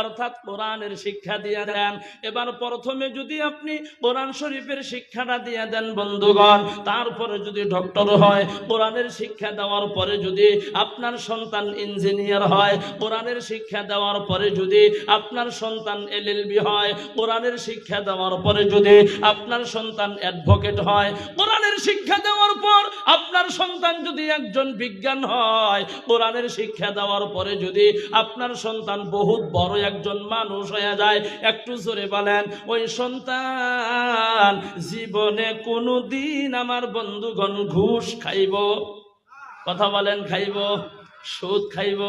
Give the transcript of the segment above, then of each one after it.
অর্থাৎ কোরআনের শিক্ষা দিয়ে দেন। এবার প্রথমে যদি আপনি কোরআন শরীফের শিক্ষাটা দিয়ে দেন বন্ধুগণ, তারপরে যদি ডক্টর হয়, কোরআনের শিক্ষা দেওয়ার পরে যদি আপনার সন্তান ইঞ্জিনিয়ার হয়, কোরআনের শিক্ষা দেওয়ার পরে যদি আপনার সন্তান এলএলবি হয়, কোরআনের শিক্ষা দেওয়ার পরে যদি আপনার সন্তান অ্যাডভোকেট হয়, কোরআনের শিক্ষা দেওয়ার পর আপনার সন্তান যদি একজন বিজ্ঞান হয়, কোরআনের শিক্ষা দেওয়ার পরে যদি আপনার সন্তান বহুত বড় একজন মানুষ হয়ে যায়। একটু জোরে বলেন, ওই সন্তান, জীবনে কোনো দিন আমার বন্ধুগণ ঘুষ খাইব, কথা বলেন খাইব, সুদ খাইব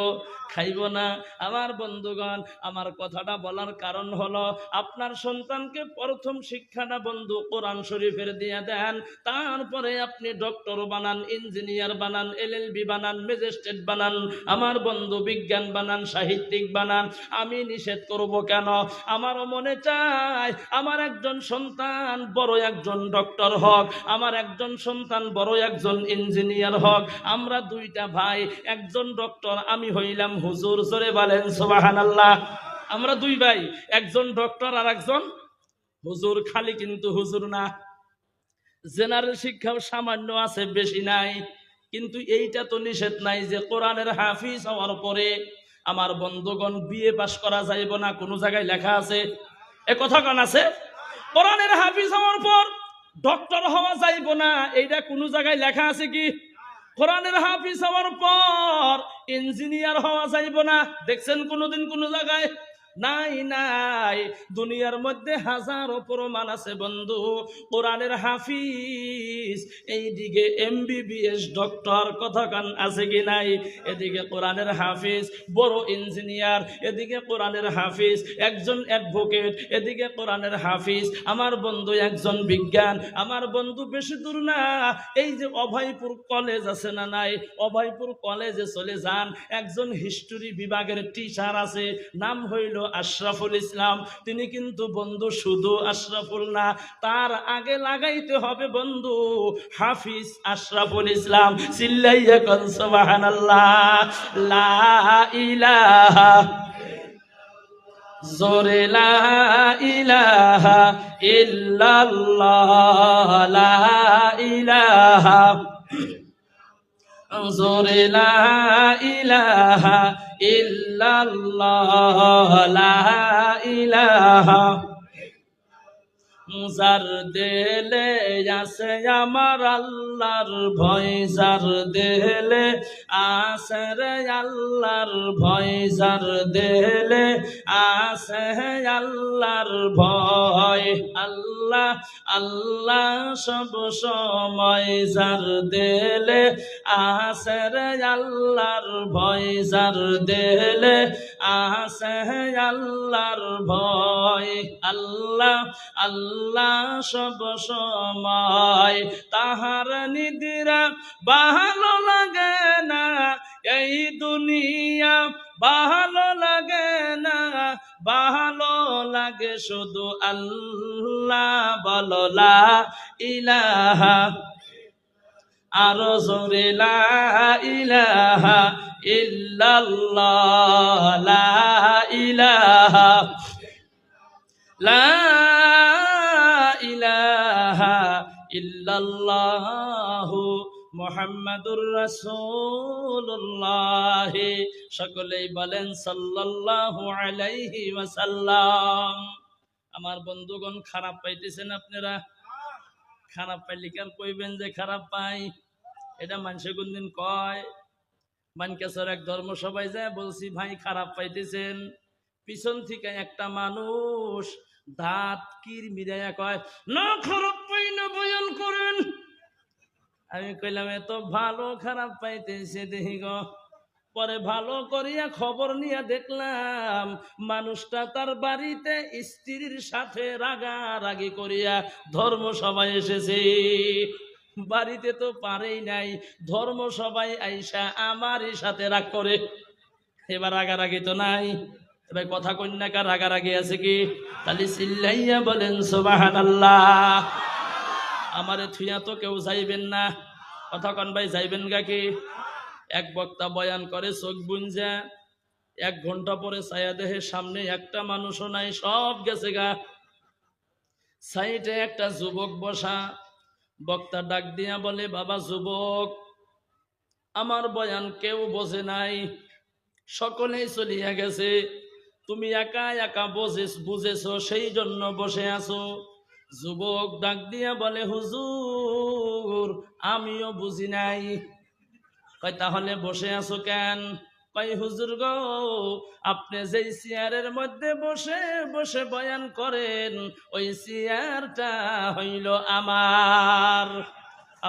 খাইব না। আমার বন্ধুগণ, আমার কথাটা বলার কারণ হলো, আপনার সন্তানকে প্রথম শিক্ষাটা বন্ধু কোরআন শরীফের দিয়ে দেন। তারপরে আপনি ডক্টর বানান, ইঞ্জিনিয়ার বানান, এলএলবি বানান, ম্যাজিস্ট্রেট বানান, আমার বন্ধু বিজ্ঞান বানান, সাহিত্যিক বানান। আমি নিষেধ করব কেন? আমারও মনে চায়, আমার একজন সন্তান বড় একজন ডক্টর হোক, আমার একজন সন্তান বড় একজন ইঞ্জিনিয়ার হোক। আমরা দুইটা ভাই, একজন ডক্টর, আমি হইলাম হুজুর জোরে বলেন সুবাহান আল্লাহ আমরা দুই ভাই, একজন ডক্টর আর একজন হুজুর, খালি কিন্তু হুজুর না। জেনারেল শিক্ষাও সামান্য আছে, বেশি নাই। কিন্তু এইটা তো নিষেধ নাই যে কোরআনের হাফিজ হওয়ার পরে আমার বন্ধুগণ বিয়ে পাশ করা যাইব না, কোনো জায়গায় লেখা আছে। এ কথা কান আছে? কোরআনের হাফিজ হওয়ার পর ডক্টর হওয়া যাইব না, এইটা কোনো জায়গায় লেখা আছে কি? কোরআনের হাফিজ হওয়ার পর ইঞ্জিনিয়ার হওয়া যাইব না। দেখছেন কোনোদিন কোনো জায়গায় নাই নাই। দুনিয়ার মধ্যে হাজারো প্রমাণ আছে, বন্ধু। কোরআনের হাফিজ, এইদিকে এমবিবিএস ডক্টর কথা কান আছে কি নাই? এদিকে কোরআনের হাফিজ, বড় ইঞ্জিনিয়ার। এদিকে কোরআনের হাফিজ, একজন অ্যাডভোকেট। এদিকে কোরআনের হাফিজ, আমার বন্ধু একজন বিজ্ঞান। আমার বন্ধু বেশি দূর না। এই যে অভয়পুর কলেজ আছে না নাই? অভয়পুর কলেজে চলে যান। একজন হিস্টোরি বিভাগের টিচার আছে। নাম হইল আশরাফুল ইসলাম। তিনি কিন্তু বন্ধু শুধু আশরাফুল না, তার আগে লাগাইতে হবে বন্ধু হাফিজ আশরাফুল ইসলাম। চিল্লাইয়া কন, সুবহানাল্লাহ। লা ইলাহা জোরে লা ইলাহা ইল্লাল্লাহ। লা ইলাহা জোরে লা ইলাহা الله لا ইলাহা যার দেলে আছে আমার আল্লাহর ভয়, যার দেলে আছে রে আল্লাহর ভয়, যার দেলে আছে আল্লাহর ভয়। আল্লাহ আল্লাহ সব সময় যার দেলে আছে রে আল্লাহর ভয়, যার দেলে আছে আল্লাহর ভয়। আল্লাহ আল্লাহ সব সময় তাহার নিদিরা ভালো লাগে না, এই দুনিয়া ভালো লাগে না ভালো লাগে শুধু আল্লাহ বললা ইলাহা, আরও জোরে ইলাহা ইল্লাল্লাহ, লা ইলাহা, লা ইল্লাল্লাহু মুহাম্মাদুর রাসূলুল্লাহ। সকলেই বলেন, সাল্লাল্লাহু আলাইহি ওয়াসাল্লাম। আমার বন্ধুগণ, খারাপ পাইতেছেন আপনারা? খারাপ পাইলে কেন কইবেন যে খারাপ পাই? এটা মানুষে কোনদিন কয়? মানকেশ্বর এক ধর্ম সবাই যায়, বলছি, ভাই, খারাপ পাইতেছেন? পিছন থেকে একটা মানুষ দাঁত কির মিরাইয়া কয়, না, খারাপ করেন। আমি কইলাম, এত ভালো খারাপ পাইতেছে দেখি গো। পরে ভালো করিয়া খবর নিয়ে দেখলাম, মানুষটা তার বাড়িতে স্ত্রীর সাথে রাগারাগি করিয়া ধর্ম সবাই এসেছে। বাড়িতে তো পারেই নাই, ধর্ম সবাই আইসা আমারই সাথে রাগ করে। এবার রাগারাগি তো নাই। এবার কথা কন্যাকার রাগারাগি আছে কি? তাহলে চিল্লাইয়া বলেন সোবাহান আল্লাহ আমারে থুইয়া তো কেউ যাইবেন না। কথা কন ভাই, যাইবেন কি? এক বক্তা বয়ান করে, চোখ বুঞ্জা। এক ঘণ্টা পরে ছায়া দেহে সামনে একটা মানুষও নাই, সব গেছে গা। সাইডে একটা যুবক বসা। বক্তা ডাক দিয়া বলে, বাবা যুবক, আমার বয়ান কেউ বোঝে নাই। সকলেই চলিয়া গেছে। তুমি একা একা বসে বুঝেছ, সেই জন্য বসে আছো। যুবক ডাক দিয়া বলে, হুজুর, আমিও বুঝি নাই। কয়, তাহলে বসে আছো কেন? কয়, হুজুর গো, আপনি যেই চেয়ারের মধ্যে বসে বসে বয়ান করেন, ওই চেয়ারটা হইল আমার।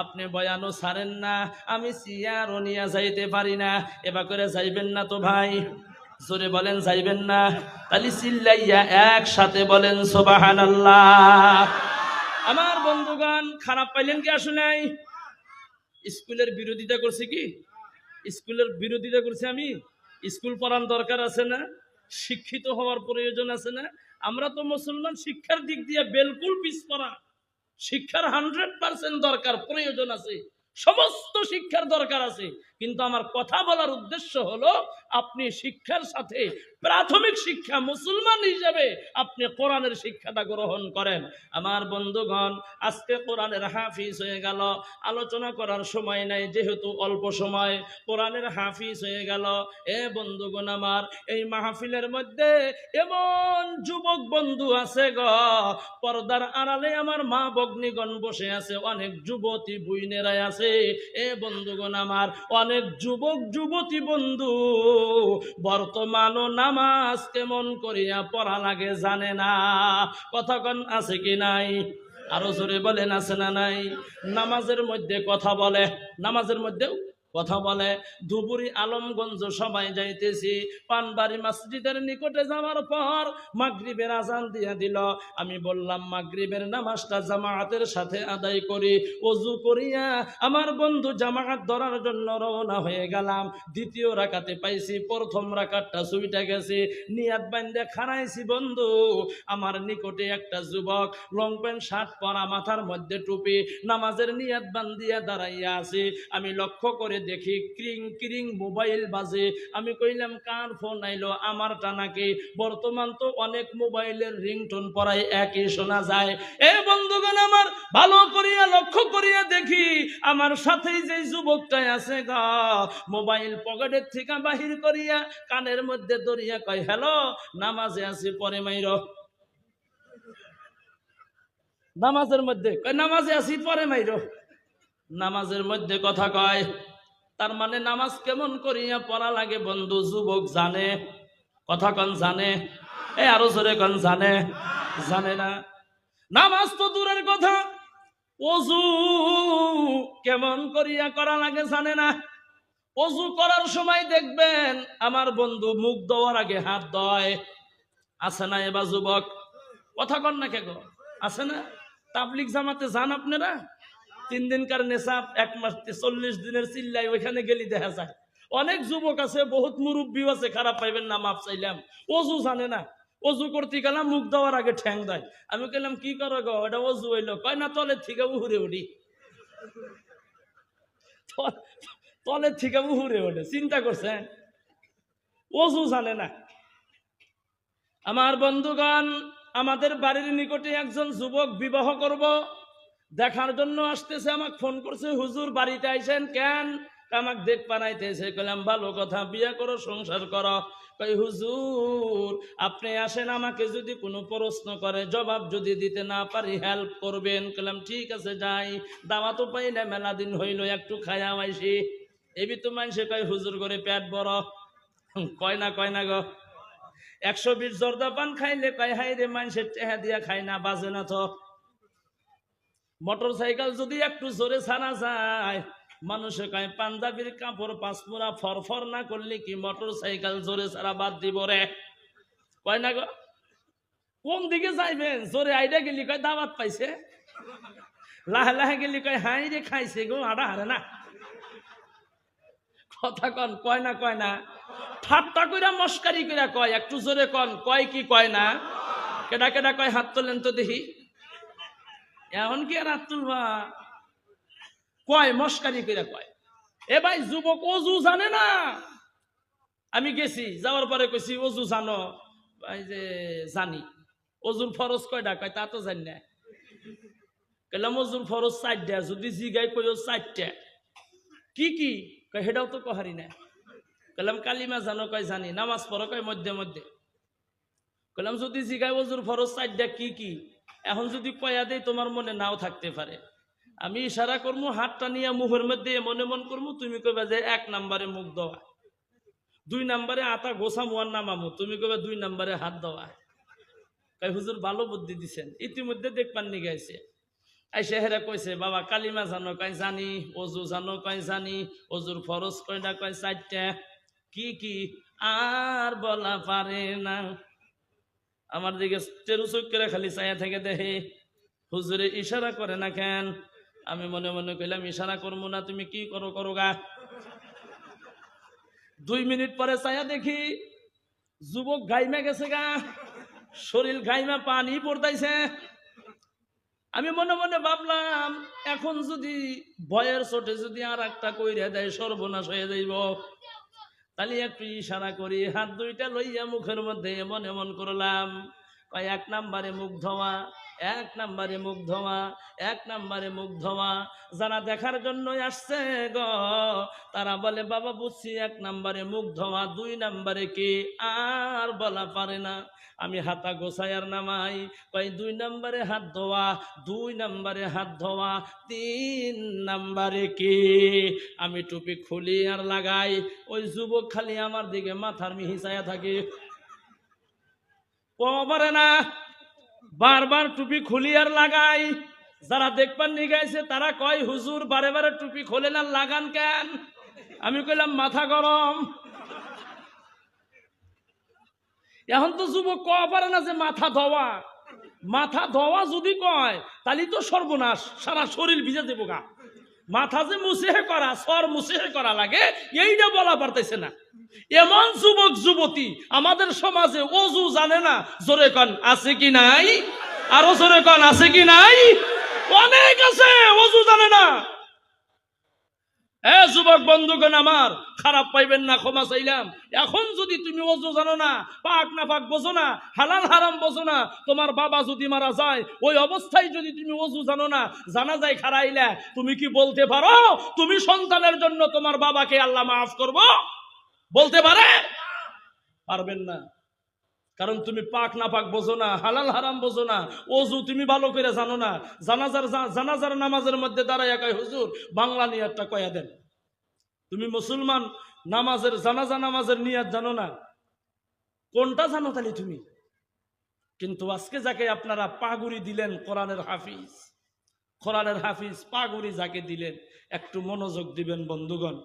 আপনি বয়ানও ছাড়েন না, আমি চেয়ারও নিয়ে যাইতে পারি না। এবার করে যাইবেন না তো ভাই? জোরে বলেন, যাইবেন না। তাহলে চিল্লাইয়া একসাথে বলেন সোবাহান আমার বন্ধুগণ, খারাপ পাইলেন কি আসলে? স্কুলের বিরোধিতা করছে কি? স্কুলের বিরোধিতা করছি আমি? স্কুল পড়ান দরকার আছে না? শিক্ষিত হওয়ার প্রয়োজন আছে না? আমরা তো মুসলমান, শিক্ষার দিক দিয়ে বেলকুল পিছপড়া শিক্ষার হান্ড্রেড পার্সেন্ট দরকার, প্রয়োজন আছে। সমস্ত শিক্ষার দরকার আছে। কিন্তু আমার কথা বলার উদ্দেশ্য হলো, আপনি শিক্ষার সাথে প্রাথমিক শিক্ষা মুসলমান হিসেবে আপনি কোরআনের শিক্ষাটা গ্রহণ করেন। আমার বন্ধুগণ, আজকে কোরআনের হাফিজ হয়ে গেল। আলোচনা করার সময় নাই, যেহেতু অল্প সময়। কোরআনের হাফিজ হয়ে গেল। এ বন্ধুগণ আমার, এই মাহফিলের মধ্যে এমন যুবক বন্ধু আছে গ। পর্দার আড়ালে আমার মা বগ্নিগণ বসে আছে, অনেক যুবতী বুইনেরাই আছে। এ বন্ধুগণ আমার অনেক যুবক, যুবতী বন্ধু, বর্তমানও নামাজ কেমন করিয়া পড়া লাগে জানে না। কথাক্ষণ আছে কি নাই? আরও জোরে বলেন, আছে না নাই? নামাজের মধ্যে কথা বলে, নামাজের মধ্যেও কথা বলে, ধুবুরি আলমগঞ্জ সবাই যাইতেছি। পানবাড়ি মসজিদের নিকটে যাওয়ার পর মাগরিবের আজান দিয়া দিল। আমি বললাম, মাগরিবের নামাজটা জামায়াতের সাথে আদায় করি। অজু করিয়া আমার বন্ধু জামায়াত ধরার জন্য রওনা হয়ে গেলাম। দ্বিতীয় রাখাতে পাইছি, প্রথম রাকাতটা সুইটা গেছে। নিয়াত বান্ধে খানাইছি বন্ধু। আমার নিকটে একটা যুবক লং প্যান্ট শার্ট পরা, মাথার মধ্যে টুপি, নামাজের নিয়াত বান্ধিয়া দাঁড়াইয়া আছে। আমি লক্ষ্য করে দেখি ক্রিং ক্রিং মোবাইল বাজে। আমি কইলাম, কার ফোন আইলো? আমারটা টানাকে বর্তমান তো অনেক মোবাইলের রিংটোন পরাই একই শোনা যায়। এ বন্ধুগণ আমার, ভালো করিয়া লক্ষ্য করিয়া দেখি, আমার সাথেই যে যুবকটা আছে গা। মোবাইল পকেটের থেকে বাহির করিয়া কানের মধ্যে দরিয়া কয়, হ্যালো, নামাজে আছি, পরে মাইর। নামাজের মধ্যে, কয়, নামাজে আছি, পরে মাইর। নামাজের মধ্যে কথা কয় তার মানে নামাজ কেমন করিয়া পড়া লাগে বন্ধু, যুবক জানে। কথা কন জানে। এ আরও জোরে কন জানে। জানে না। নামাজ তো দূরের কথা। অজু কেমন করিয়া করা লাগে জানে না। অজু করার সময় দেখবেন আমার বন্ধু মুখ দেওয়ার আগে হাত দয় আছে না এবার যুবক? কথা কন না কে গো আছে না? তাবলিক জামাতে যান আপনারা? তিন দিনকার নেশা এক মাস চল্লিশ দিনের চিল্লাই ওইখানে গেলি দেখা যায়। অনেক যুবক আছে, বহুত মুরব্বী আছে, খারাপ পাইবেন না মাপ চাইলাম। অজু জানে না। অজু করতে গেলাম, মুখ দেওয়ার আগে ঠ্যাং দেয়। আমি কইলাম, কি করো গো? এটা অজু হইল। কয়, না তলের থেকে উহুরে উঠি। তল- থেকে উহুরে ওঠে চিন্তা করছেন অজু জানে না। আমার বন্ধুগণ, আমাদের বাড়ির নিকটে একজন যুবক বিবাহ করব। দেখার জন্য আসতেছে, আমাকে ফোন করছে, হুজুর, বাড়িতে আইছেন কেন? আমাকে দেখ পানাইতেছে কইলাম, ভালো কথা, বিয়ে করো, সংসার করো। কই, হুজুর, আপনি আসেন, আমাকে যদি কোনো প্রশ্ন করে, জবাব যদি দিতে না পারি হেল্প করবেন। কইলাম, ঠিক আছে, যাই। দাওয়া তো পাই না মেলা দিন হইল, একটু খায়া আইসি এবি তো মানুষে কয় হুজুর, করে পেট বড় কয় না কয় না গো। একশো বিশ জর্দা পান খাইলে, কয় হাই রে মানুষের টেহা দিয়া খাই না, বাজে না তো। মোটর সাইকেল যদি একটু জোরে ছাড়া যায়, মানুষে কয়, পাঞ্জাবির কাপড় পাঁচমুড়া ফরফর না করলে কি মোটর সাইকেল জোরে ছাড়া বাদ দিব রে? কয় না গো, কোন দিকে যাইবেন? জোরে আইডা গেলি কয়, দাওয়াত পাইছে? লাহে লাহে গেলি কয়, হাই রে, খাইছে গো হাড়া হারে না। কথা কন, কয় না কয় না। ঠাট্টা কইরা, মস্কারি কইরা কয়, একটু জোরে কন, কয় কি কয় না? কেডা কেডা কয়, হাত তোলেন তো দেখি। এখন কি আর তুলবা কয় মস্কারি কইরা কয়। এ ভাই, যুবক অজু জানে না? আমি গেছি, যাওয়ার পরে কইছি, অজু জানো? ভাই যে, জানি। অজুর ফরজ কয়টা কয়, তা তো জানি না। কইলাম, অজুর ফরজ চারটা যদি জিগাই কইও চারটা কি কি? কয় সেটাও তো কহারি না। কইলাম, কালিমা জানো? কয়, জানি। নামাজ পড়ো? কয়, মধ্যে মধ্যে। কইলাম, যদি জিগাই অজুর ফরজ চারটা কি কি? এখন যদি কয়া দেই, তোমার মনে নাও থাকতে পারে। আমি ইশারা করব হাতটা নিয়ে মুখের মধ্যে মনে মন করব তুমি কইবা যে এক নাম্বারে মুখ দেওয়া। দুই নাম্বারে আতা গোসা মুয়ার নামামু তুমি কইবা দুই নাম্বারে হাত দেওয়া। কই হুজুর ভালো বুদ্ধি দিছেন। ইতিমধ্যে দেখবার নিয়ে গেছে আইসে হেরা কইছে, বাবা, কালিমা জানো, কয়, জানি। অজু জানো, কয়, জানি। অজুর ফরজ কয়টা কয়, চারটা। কি কি? আর বলা পারে না। আমার দিকে টেরু চোখ করে খালি চাইয়া থেকে দেহে হুজুরে, ইশারা করে না কেন? আমি মনে মনে কইলাম, ইশারা করব না, তুমি কি করো করো গা। দুই মিনিট পরে চাইয়া দেখি, যুবক গাইমা গেছে গা, শরীর গাইমা পানি পড়তাইছে। আমি মনে মনে ভাবলাম, এখন যদি ভয়ের চোটে যদি আর একটা কইরা দেয়, সর্বনাশ হয়ে যাইব। তাহলে একটু ইশারা করি, হাত দুইটা লইয়া মুখের মধ্যে এমন এমন করলাম কয় এক নাম্বারে মুখ ধোয়া এক নাম্বারে মুখ ধোয়া এক নাম্বারে মুখ ধোয়া যারা দেখার জন্য আসছে গ, তারা বলে, বাবা, বুঝছি এক নাম্বারে মুখ ধোয়া দুই নাম্বারে কি? আর বলা পারে না। আমি হাতা গোসাইয়ার নামাই। কয়, দুই নাম্বারে হাত ধোয়া, দুই নাম্বারে হাত ধোয়া, তিন নাম্বারে কি? আমি টুপি খুলি আর লাগাই। ওই যুবক খালি আমার দিকে মাথার মিহিসায়া থাকে। পারে না। বারবার টুপি খুলি আর লাগাই। যারা দেখবার নিয়ে গেছে তারা কয়, হুজুর, বারে বারে টুপি খোলেন না লাগান কেন? আমি কইলাম, মাথা গরম। এখন তো যুবক কওয়া পারে না যে মাথা ধোয়া। মাথা ধোয়া যদি কয় তাহলে তো সর্বনাশ, সারা শরীর ভিজে দেবো গা। মাথা যে মুছেহে করা সর মুছেহে করা লাগে, এইটা বলা পারতেছে না। এমন যুবক, যুবতী, আমাদের সমাজে অজু জানে না, জোরে কন, আছে কি নাই? আরও জোরে কন, আছে কি নাই? অনেক আছে, অজু জানে না। এ যুবক বন্ধুগণ আমার, খারাপ পাইবেন না, ক্ষমা চাইলাম। এখন যদি তুমি অজু জানো না, পাক না পাক বোঝো না, হালাল হারাম বোঝো না, তোমার বাবা যদি মারা যায়, ওই অবস্থায় যদি তুমি অজু জানো না জানা যায় খারাইলে তুমি কি বলতে পারো? তুমি সন্তানের জন্য তোমার বাবাকে আল্লাহ মাফ করব? বলতে পারে? পারবেন না। কারণ তুমি পাক না পাক বোঝো না, হালাল হারাম বোঝো না। অজু তুমি ভালো করে জানো না। জানাজার জানাজার নামাজের মধ্যে দাঁড়াইয়া একাই হুজুর, বাংলা নিয়াতটা কয়া দেন। তুমি মুসলমান, নামাজের জানাজা নামাজের নিয়াত জানো না। কোনটা জানো তাহলে তুমি? কিন্তু আজকে যাকে আপনারা পাগুড়ি দিলেন কোরআনের হাফিজ কোরআনের হাফিজ পাগুড়ি যাকে দিলেন, একটু মনোযোগ দিবেন বন্ধুগণ।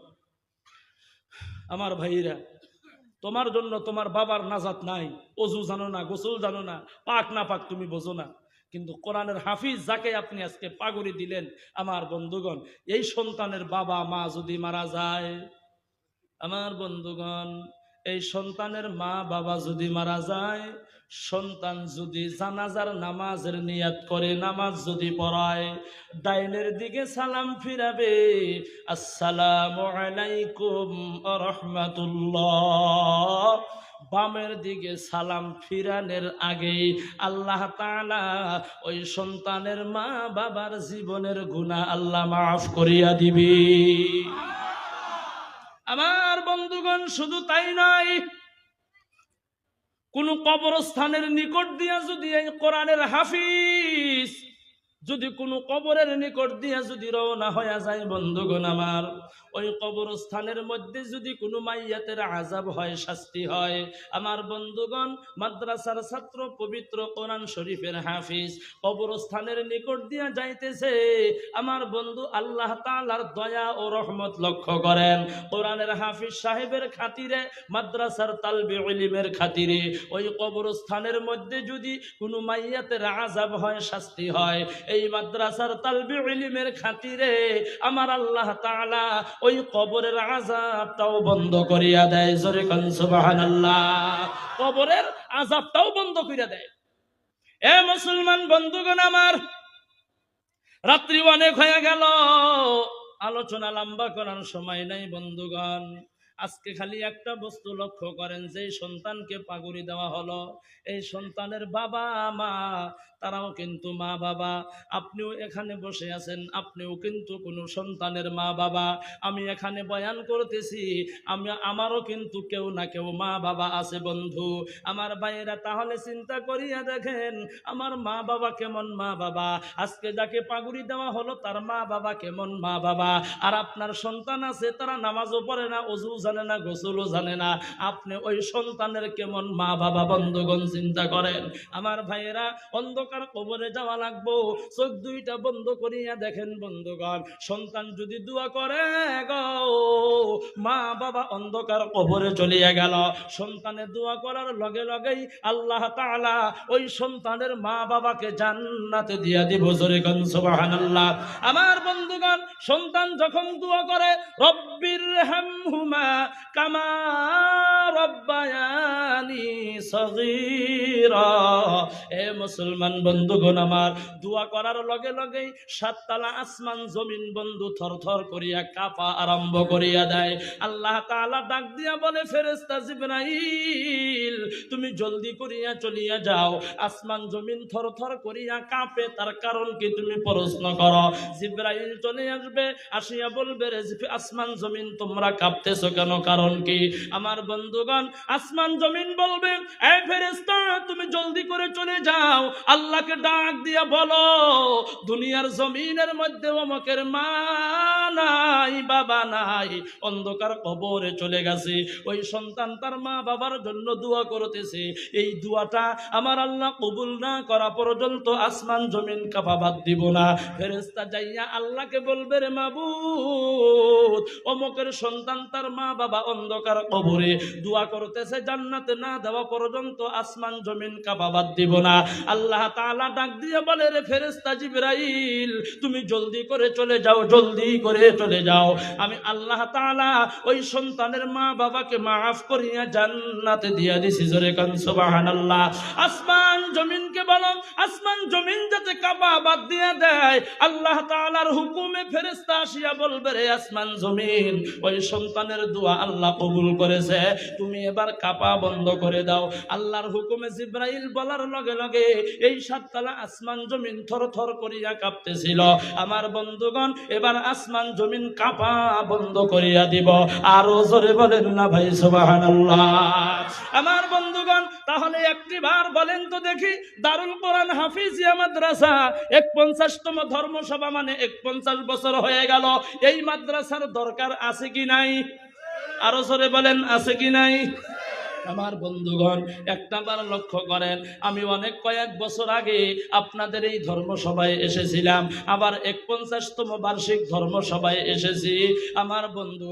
আমার ভাইরা তোমার জন্য তোমার বাবার নাজাত নাই, অজু জানো না, গোসল জানো না, পাক না পাক তুমি বোঝো না। কিন্তু কোরআনের হাফিজ যাকে আপনি আজকে পাগড়ি দিলেন, আমার বন্ধুগণ, এই সন্তানের বাবা মা যদি মারা যায়, আমার বন্ধুগণ এই সন্তানের মা বাবা যদি মারা যায়, সন্তান যদি জানাজার নামাজের নিয়াত করে, নামাজ যদি পড়ায়, ডাইনের দিকে সালাম ফিরাবে। আসসালামু আলাইকুম রাহমাতুল্লাহ। বামের দিকে সালাম ফিরানের আগে আল্লাহ তাআলা ওই সন্তানের মা বাবার জীবনের গুনাহ আল্লাহ মাফ করিয়া দিবি। আমার বন্ধুগণ শুধু তাই নাই কোন কবরস্থানের নিকট দিয়া যদি কোরআনের হাফিজ যদি কোনো কবরের নিকট দিয়া যদি রওনা হয়ে যায়, বন্ধুগণ আমার, ওই কবরস্থানের মধ্যে যদি কোনো মাইয়াতের আজাব হয়, শাস্তি হয়। আমার বন্ধুগণ, মাদ্রাসার ছাত্র পবিত্র কোরআন শরীফের হাফিজ, কবরস্থানের নিকট দিয়া যাইতেছে। আমার বন্ধু আল্লাহ তাআলার দয়া ও রহমত লক্ষ্য করেন। কোরআনের হাফিজ সাহেবের খাতিরে, মাদ্রাসার তালবে ইলিমের খাতিরে, ওই কবরস্থানের মধ্যে যদি কোনো মাইয়াতের আজাব হয়, শাস্তি হয়। এই মাদ্রাসার তালবি ইলিমের খাতিরে আমার আল্লাহ তাআলা ওই কবরের আজাবটাও বন্ধ করিয়া দেয়, জোরে কান সুবহানাল্লাহ। কবরের আজাবটাও বন্ধ করিয়া দেয়। এ মুসলমান বন্ধুগণ আমার, রাত্রি অনেক হয়ে গেল। আলোচনা লম্বা করার সময় নাই বন্ধুগণ। আজকে খালি একটা বস্তু লক্ষ্য করেন, যে সন্তানকে পাগুড়ি দেওয়া হলো। এই সন্তানের বাবা, মা, তারাও কিন্তু মা বাবা। আপনিও এখানে বসে আছেন, আপনিও কিন্তু কোনো সন্তানের মা বাবা। আমি এখানে বয়ান করতেছি, আমি, আমারও কিন্তু কেউ না কেউ মা বাবা আছে বন্ধু। আমার ভাইয়েরা তাহলে চিন্তা করিয়া দেখেন, আমার মা বাবা কেমন মা বাবা? আজকে যাকে পাগুড়ি দেওয়া হলো, তার মা বাবা কেমন মা বাবা? আর আপনার সন্তান আছে, তারা নামাজও পড়ে না, অজু জানে না, গোসলও জানে না। আপনি ওই সন্তানের কেমন মা বাবা বন্ধুগণ চিন্তা করেন? আমার ভাইয়েরা, অন্ধকার কবরে যাওয়া লাগবো। চোখ দুইটা বন্ধ করিয়া দেখেন বন্ধুগণ, সন্তান যদি দোয়া করে, গো, মা বাবা অন্ধকার কবরে চলিয়া গেল। সন্তানের দোয়া করার লগে লগেই আল্লাহ তাআলা ওই সন্তানের মা বাবাকে জান্নাতে দিয়া দিব জোরে গান সুবহানাল্লাহ। আমার বন্ধুগণ, সন্তান যখন দোয়া করে রব্বির হামহুমা মুসলমান বন্ধুগণ আমার, দোয়া করার লগে সাততলা আসমান জমিন বন্ধু করিয়া কাপা আরম্ভ করিয়া দেয়। আল্লাহ ডাক দিয়া বলে তুমি জলদি করিয়া চলিয়া যাও। আসমান জমিন থর থর করিয়া কাঁপে, তার কারণ কি তুমি প্রশ্ন করো? জিব্রাইল চলে আসবে, আসিয়া বলবে রে আসমান জমিন তোমরা কাঁপতেছো কেন? কারণ কি? আমার বন্ধুগণ, আসমান জমিন বলবে, এ ফেরেশতা, তুমি জলদি করে চলে যাও। আল্লাহকে ডাক দিয়া বলো, দুনিয়ার জমিনের মধ্যে অমকের মা নাই, বাবা নাই। অন্ধকার কবরে চলে গেছে। ওই সন্তান তার মা বাবার জন্য দোয়া করতেছে। এই দোয়াটা আমার আল্লাহ কবুল না করা পর্যন্ত আসমান জমিন কাপাবাদ দিব না। ফেরেস্তা যাইয়া আল্লাহকে বলবে, রে মাবুদ, অমকের সন্তান তার মা বাবা অন্ধকার কবরে। দোয়া করতেছে, জান্নাতে না দেওয়া পর্যন্ত আসমান জমিন কাপাবাদ দিব না। আল্লাহ তাআলা ডাক দিয়ে বলে, রে ফেরেস্তা জিবরাইল, তুমি জলদি করে চলে যাও, জলদি করে চলে যাও। আমি আল্লাহ তাআলা ওই সন্তানের মা বাবাকে মাফ করিয়া জান্নাতে দিয়া দিছি, জোরে কান সুবহানাল্লাহ। আসমান জমিনকে বলো, আসমান জমিন যাতে কাবা বাদ দিয়ে দেয়। আল্লাহ তাআলার হুকুমে ফেরেস্তা আসিয়া বলবে, রে আসমান জমিন। ওই সন্তানের দোয়া আল্লাহ কবুল করেছে। তুমি এবার কাপা বন্ধ করে দাও। আল্লাহর হুকুমে জিব্রাইল বলার লগে লগে এই সাততলা আসমান জমিন থর থর করিয়া কাঁপতেছিল। আমার বন্ধুগণ, এবার আসমান জমিন কাপা বন্ধ করিয়া দিব। আরও জোরে বলেন না ভাই, সুবহানাল্লাহ। আমার বন্ধুগণ, তাহলে একটি বার বলেন তো দেখি, দারুল কোরআন হাফিজিয়া মাদ্রাসা এক পঞ্চাশতম ধর্মসভা মানে এক পঞ্চাশ বছর হয়ে গেল। এই মাদ্রাসার দরকার আছে কি নাই? আরও সরে বলেন, আছে কি নাই? আমার বন্ধুগণ, একটা বার লক্ষ্য করেন, আমি অনেক কয়েক বছর আগে আপনাদের এই ধর্মসভায় এসেছিলাম, আবার এক পঞ্চাশতম বার্ষিক ধর্মসভায় এসেছি। আমার বন্ধু